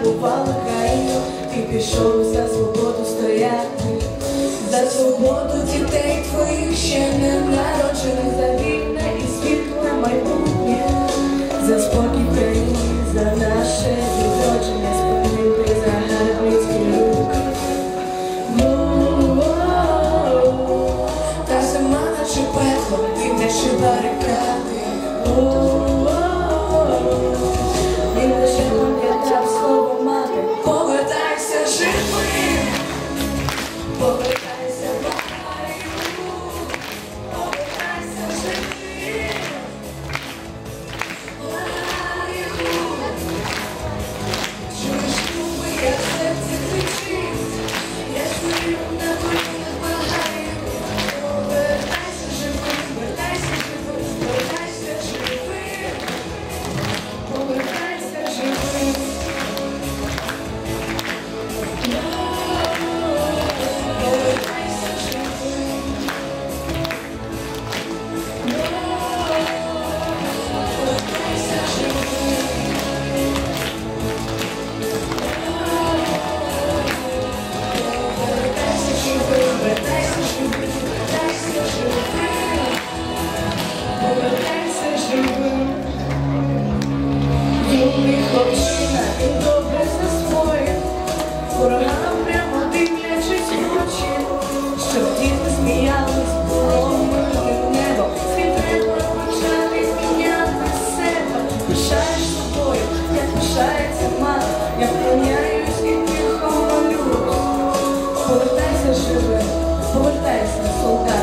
грабували країну, ти пішов за свободу стояти, за свободу дітей твоїх ще не народжених, за вільне і світле майбутнє, за спокій країни, за наше. Yes, so good.